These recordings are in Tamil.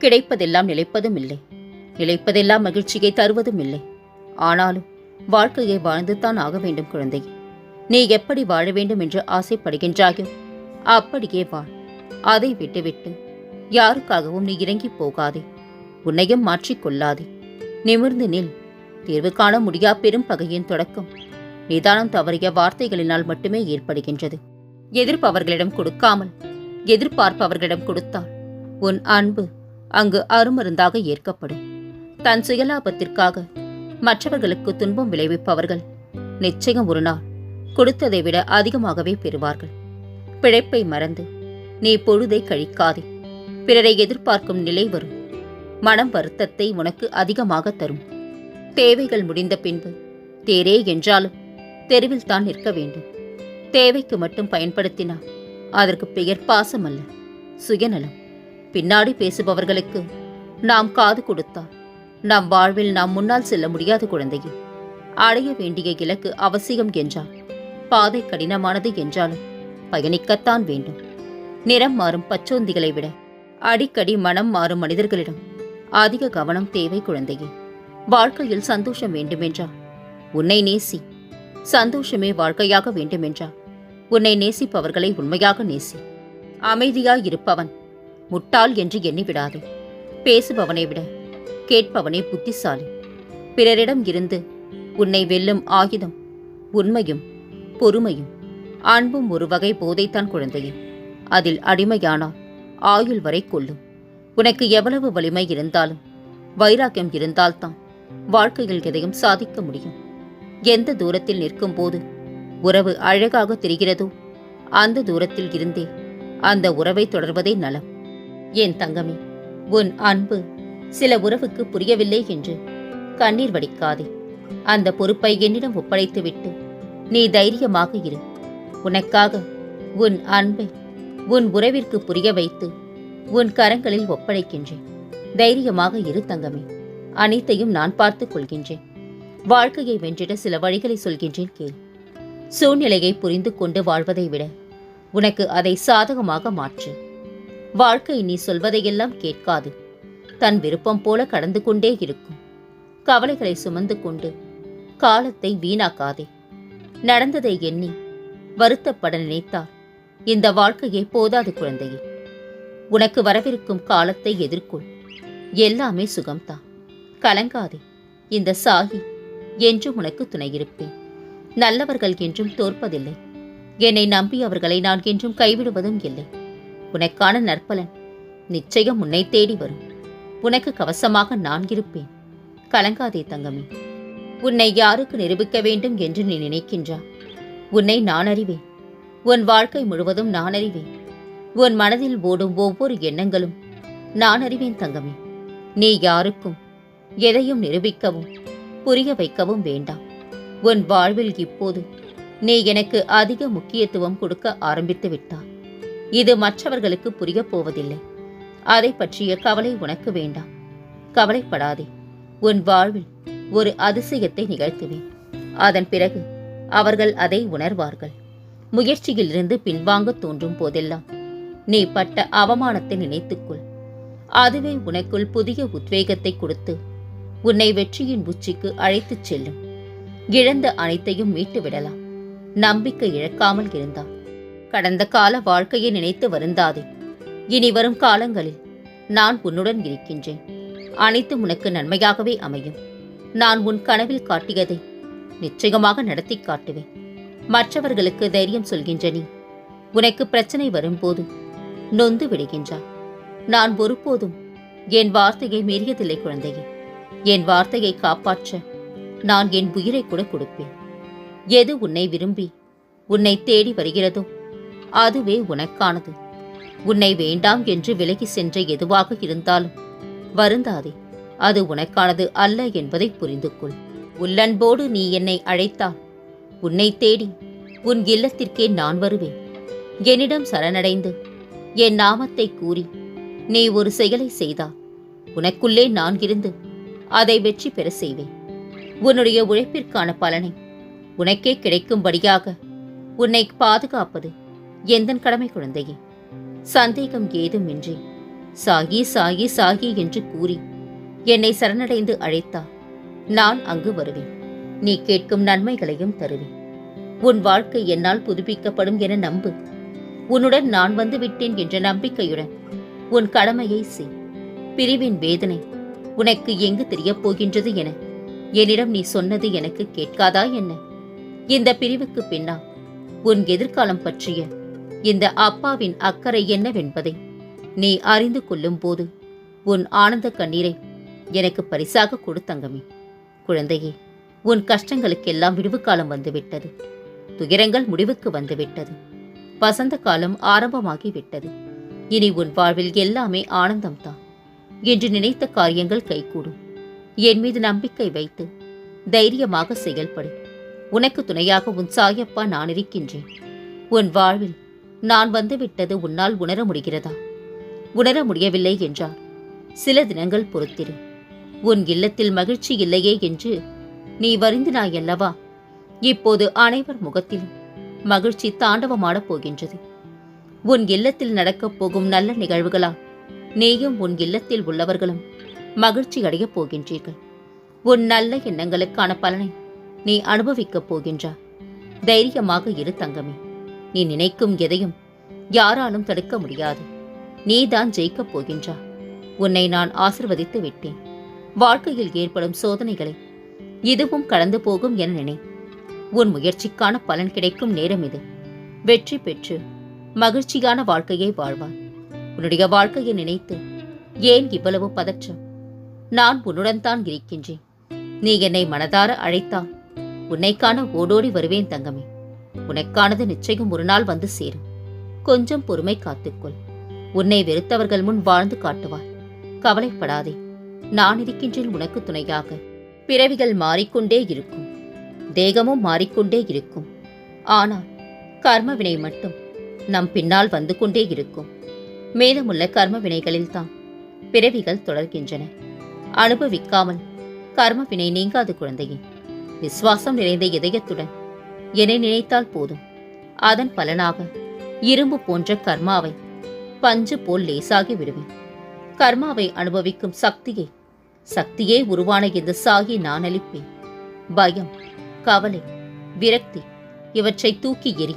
கிடைப்பதெல்லாம் நிலைப்பதும் இல்லை நிலைப்பதெல்லாம் மகிழ்ச்சியை தருவதும் இல்லை ஆனாலும் வாழ்க்கையை வாழ்ந்துதான் ஆக வேண்டும் குழந்தை. நீ எப்படி வாழ வேண்டும் என்று ஆசைப்படுகின்றாயோ அப்படியே வாழ் அதை விட்டுவிட்டு யாருக்காகவும் நீ இறங்கி போகாதே. உன்னையும் மாற்றிக்கொள்ளாதே நிமிர்ந்து நில். தீர்வு காண முடியா பெரும் பகையின் தொடக்கம். நிதானம் தவறிய வார்த்தைகளினால் மட்டுமே ஏற்படுகின்றது. எதிர்ப்பவர்களிடம் கொடுக்காமல் எதிர்பார்ப்பவர்களிடம் கொடுத்தால் உன் அன்பு அங்கு அருமருந்தாக ஏற்கப்படும். தன் சுயலாபத்திற்காக மற்றவர்களுக்கு துன்பம் விளைவிப்பவர்கள் நிச்சயம் ஒரு நாள் கொடுத்ததை விட அதிகமாகவே பெறுவார்கள். பிழைப்பை மறந்து நீ பொழுதை கழிக்காதே. பிறரை எதிர்பார்க்கும் நிலை வரும். மனம் வருத்தத்தை உனக்கு அதிகமாக தரும். தேவைகள் முடிந்த பின்பு தேரே என்றாலும் தெருவில் தான் நிற்க வேண்டும். தேவைக்கு மட்டும் பயன்படுத்தினால் அதற்கு பெயர் பாசம் அல்ல சுயநலம். பின்னாடி பேசுபவர்களுக்கு நாம் காது கொடுத்தால் நம் வாழ்வில் நாம் முன்னால் செல்ல முடியாத குழந்தையே. அடைய வேண்டிய இலக்கு அவசியம் என்றால் பாதை கடினமானது என்றாலும் பயணிக்கத்தான் வேண்டும். நிறம் மாறும் பச்சோந்திகளை விட அடிக்கடி மனம் மாறும் மனிதர்களிடம் அதிக கவனம் தேவை குழந்தையே. வாழ்க்கையில் சந்தோஷம் வேண்டுமென்றால் உன்னை நேசி சந்தோஷமே வாழ்க்கையாக வேண்டுமென்றால் உன்னை நேசிப்பவர்களை உண்மையாக நேசி. அமைதியாய் இருப்பவன் முட்டாள் என்று எண்ணிவிடாதே. பேசுபவனை விட கேட்பவனே புத்திசாலி. பிறரிடம் இருந்து உன்னை வெல்லும் ஆயுதம் உண்மையும் பொறுமையும் அன்பும் ஒரு வகை போதைத்தான் குழந்தையே. அதில் அடிமையானால் ஆயுள் வரை கொள்ளும். உனக்கு எவ்வளவு வலிமை இருந்தாலும் வைராக்கியம் இருந்தால்தான் வாழ்க்கையில் எதையும் சாதிக்க முடியும். எந்த தூரத்தில் நிற்கும் போது உறவு அழகாக தெரிகிறதோ அந்த தூரத்தில் இருந்தே அந்த உறவை தொடர்வதே நலம். என் தங்கமே உன் அன்பு சில உறவுக்கு புரியவில்லை என்று கண்ணீர் வடிக்காதே. அந்த பொறுப்பை என்னிடம் ஒப்படைத்துவிட்டு நீ தைரியமாக இரு. உனக்காக உன் அன்பை உன் உறவிற்கு புரிய வைத்து உன் கரங்களில் ஒப்படைக்கின்றேன். தைரியமாக இரு தங்கமே அனைத்தையும் நான் பார்த்துக் கொள்கின்றேன். வாழ்க்கையை வென்றிட சில வழிகளை சொல்கின்றேன் கேள். சூழ்நிலையை புரிந்து கொண்டு வாழ்வதை விட உனக்கு அதை சாதகமாக மாற்று. வாழ்க்கை நீ சொல்வதையெல்லாம் கேட்காது. தன் விருப்பம் போல கடந்து கொண்டே இருக்கும். கவலைகளை சுமந்து கொண்டு காலத்தை வீணாக்காதே. நடந்ததை எண்ணி வருத்தப்பட நினைத்தால் இந்த வாழ்க்கையே போதாது குழந்தையே. உனக்கு வரவிருக்கும் காலத்தை எதிர்கொள். எல்லாமே சுகம்தான். கலங்காதே. இந்த சாகி என்றும் உனக்கு துணையிருப்பேன். நல்லவர்கள் என்றும் தோற்பதில்லை. என்னை நம்பி அவர்களை நான் என்றும் கைவிடுவதும் இல்லை. உனக்கான நற்பலன். நிச்சயம் உன்னை தேடி வரும். உனக்கு கவசமாக நான் இருப்பேன். கலங்காதே தங்கமே. உன்னை யாருக்கு நிரூபிக்க வேண்டும் என்று நீ நினைக்கின்றா உன்னை நான் அறிவேன். உன் வாழ்க்கை முழுவதும் நான் அறிவேன். உன் மனதில் ஓடும் ஒவ்வொரு எண்ணங்களும் நான் அறிவேன் தங்கமே. நீ யாருக்கும் எதையும் நிரூபிக்கவும் புரிய வைக்கவும் வேண்டாம். உன் வாழ்வில் இப்போது நீ எனக்கு அதிக முக்கியத்துவம் கொடுக்க ஆரம்பித்து விட்டாய். இது மற்றவர்களுக்கு புரியப் போவதில்லை. அதை பற்றிய கவலை உனக்கு வேண்டாம். கவலைப்படாதே. உன் வாழ்வில் ஒரு அதிசயத்தை நிகழ்த்துவேன். அதன் பிறகு அவர்கள் அதை உணர்வார்கள். முயற்சியிலிருந்து பின்வாங்க தோன்றும் போதெல்லாம் நீ பட்ட அவமானத்தை நினைத்துக்கொள். அதுவே உனக்குள் புதிய உத்வேகத்தை கொடுத்து உன்னை வெற்றியின் உச்சிக்கு அழைத்துச் செல்லும். இழந்த அனைத்தையும் மீட்டு விடலாம் நம்பிக்கை இழக்காமல் இருந்தான் கடந்த கால வாழ்க்கையை நினைத்து வருந்தாதே. இனி வரும் காலங்களில் நான் உன்னுடன் இருக்கின்றேன். அனைத்தும் உனக்கு நன்மையாகவே அமையும். நான் உன் கனவில் காட்டியதை நிச்சயமாக நடத்தி காட்டுவேன். மற்றவர்களுக்கு தைரியம் சொல்கின்ற நீ உனக்கு பிரச்சனை வரும்போது நொந்து விடுகின்றாய். நான் ஒருபோதும் என் வார்த்தையை மீறியதில்லை குழந்தையே. என் வார்த்தையை காப்பாற்ற நான் என் உயிரை கூட கொடுப்பேன். எது உன்னை விரும்பி உன்னை தேடி வருகிறதோ அதுவே உனக்கானது. உன்னை வேண்டாம் என்று விலகி சென்ற எதுவாக இருந்தாலும் வருந்தாதே அது உனக்கானது அல்ல என்பதை புரிந்து கொள் உள்ளன்போடு நீ என்னை அழைத்தால் உன்னை தேடி உன் இல்லத்திற்கே நான் வருவேன். என்னிடம் சரணடைந்து என் நாமத்தை கூறி நீ ஒரு செயலை செய்தா உனக்குள்ளே நான் இருந்து அதை வெற்றி பெற செய்வேன். உன்னுடைய உழைப்பிற்கான பலனை உனக்கே கிடைக்கும்படியாக உன்னை பாதுகாப்பது எந்தன் கடமை குழந்தையே? சந்தேகம் ஏதுமின்றி சாகி சாகி சாகி என்று கூறி என்னை சரணடைந்து அழைத்தா நான் அங்கு வருவேன். நீ கேட்கும் நன்மைகளையும் தருவேன். உன் வாழ்க்கை என்னால் புதுப்பிக்கப்படும் என நம்பு. உன்னுடன் நான் வந்து விட்டேன் என்ற நம்பிக்கையுடன் உன் கடமையை செய். பிரிவின் வேதனை உனக்கு எங்கு தெரியப் போகின்றது என என்னிடம் நீ சொன்னது எனக்கு கேட்காதா என்ன? இந்த பிரிவுக்கு பின்னா உன் எதிர்காலம் பற்றிய இந்த அப்பாவின் அக்கறை என்னவென்பதை நீ அறிந்து கொள்ளும் போது உன் ஆனந்த கண்ணீரை எனக்கு பரிசாக கொடுத்தங்கமே குழந்தையே உன் கஷ்டங்களுக்கெல்லாம் விடுவு காலம் வந்துவிட்டது. துயரங்கள் முடிவுக்கு வந்துவிட்டது. வசந்த காலம் ஆரம்பமாகி விட்டது இனி உன் வாழ்வில் எல்லாமே ஆனந்தம்தான் என்று நினைத்த காரியங்கள் கைகூடும். என் மீது நம்பிக்கை வைத்து தைரியமாக செயல்படு. உனக்கு துணையாக உன் சாயப்பா நான் இருக்கின்றேன். உன் வாழ்வில் நான் வந்துவிட்டது உன்னால் உணர முடிகிறதா? உணர முடியவில்லை என்றால் சில தினங்கள் பொறுத்திரு. உன் இல்லத்தில் மகிழ்ச்சி இல்லையே என்று நீ வருந்தினாய் அல்லவா இப்போது அனைவர் முகத்திலும் மகிழ்ச்சி தாண்டவமாடப் போகின்றது. உன் இல்லத்தில் நடக்கப் போகும் நல்ல நிகழ்வுகளால் நீயும் உன் இல்லத்தில் உள்ளவர்களும் மகிழ்ச்சி அடையப் போகின்றீர்கள். உன் நல்ல எண்ணங்களுக்கான பலனை நீ அனுபவிக்கப் போகின்றாய். தைரியமாக இரு தங்கமே. நீ நினைக்கும் எதையும் யாராலும் தடுக்க முடியாது. நீதான் ஜெயிக்கப் போகின்றாய் உன்னை நான் ஆசிர்வதித்து விட்டேன். வாழ்க்கையில் ஏற்படும் சோதனைகளை இதுவும் கடந்து போகும் என நினை. உன் முயற்சிக்கான பலன் கிடைக்கும் நேரம் இது. வெற்றி பெற்று மகிழ்ச்சியான வாழ்க்கையை வாழ்வாய். உன்னுடைய வாழ்க்கையை நினைத்து ஏன் இவ்வளவு பதற்றம்? நான் உன்னுடன் தான் இருக்கின்றேன். நீ என்னை மனதார அழைத்தால் உன்னை காண ஓடோடி வருவேன் தங்கமே. உனக்கானது நிச்சயம் ஒரு நாள் வந்து சேரும். கொஞ்சம் பொறுமை காத்துக்கொள். உன்னை வெறுத்தவர்கள் முன் வாழ்ந்து காட்டுவார். கவலைப்படாதே. நான் இருக்கின்றேன் உனக்கு துணையாக. பிறவிகள் மாறிக்கொண்டே இருக்கும். தேகமும் மாறிக்கொண்டே இருக்கும். ஆனால் கர்ம வினை மட்டும் நம் பின்னால் வந்து கொண்டே இருக்கும். மேலமுள்ள கர்ம வினைகளில்தான் பிறவிகள் தொடர்கின்றன. அனுபவிக்காமல் கர்ம வினை நீங்காது குழந்தையே. விசுவாசம் நிறைந்த இதயத்துடன் என்னை நினைத்தால் போதும். அதன் பலனாக இரும்பு போன்ற கர்மாவை பஞ்சு போல் லேசாகி விடுவேன். கர்மாவை அனுபவிக்கும் சக்தியை சக்தியே உருவான இந்த சாகி நான் அளிப்பேன். பயம் கவலை விரக்தி இவற்றை தூக்கி எறி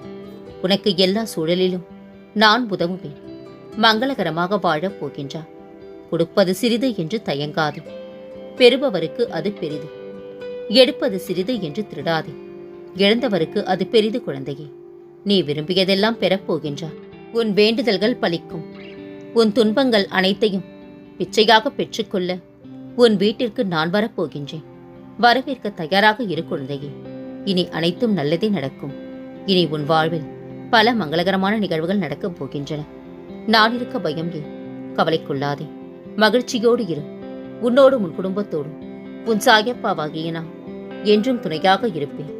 உனக்கு எல்லா சூழலிலும் நான் உதவுவேன். மங்களகரமாக வாழப் போகின்றார் கொடுப்பது சிறிது என்று தயங்காது. பெறுபவருக்கு அது பெரிது. எடுப்பது சிறிது என்று திருடாதே. இழந்தவருக்கு அது பெரிது குழந்தையே. நீ விரும்பியதெல்லாம் பெறப்போகின்றார் உன் வேண்டுதல்கள் பலிக்கும். உன் துன்பங்கள் அனைத்தையும் பிச்சையாக பெற்றுக்கொள்ள உன் வீட்டிற்கு நான் வரப்போகின்றேன். வரவேற்க தயாராக இரு குழந்தையே. இனி அனைத்தும் நல்லதே நடக்கும். இனி உன் வாழ்வில் பல மங்களகரமான நிகழ்வுகள் நடக்கப் போகின்றன. நான் இருக்க பயம் ஏன்? கவலைக்குள்ளாதே. மகிழ்ச்சியோடு இரு. உன்னோடு உன் குடும்பத்தோடும். உன் சாயப்பாவாகிய நான் என்றும் துணையாக இருப்பேன்.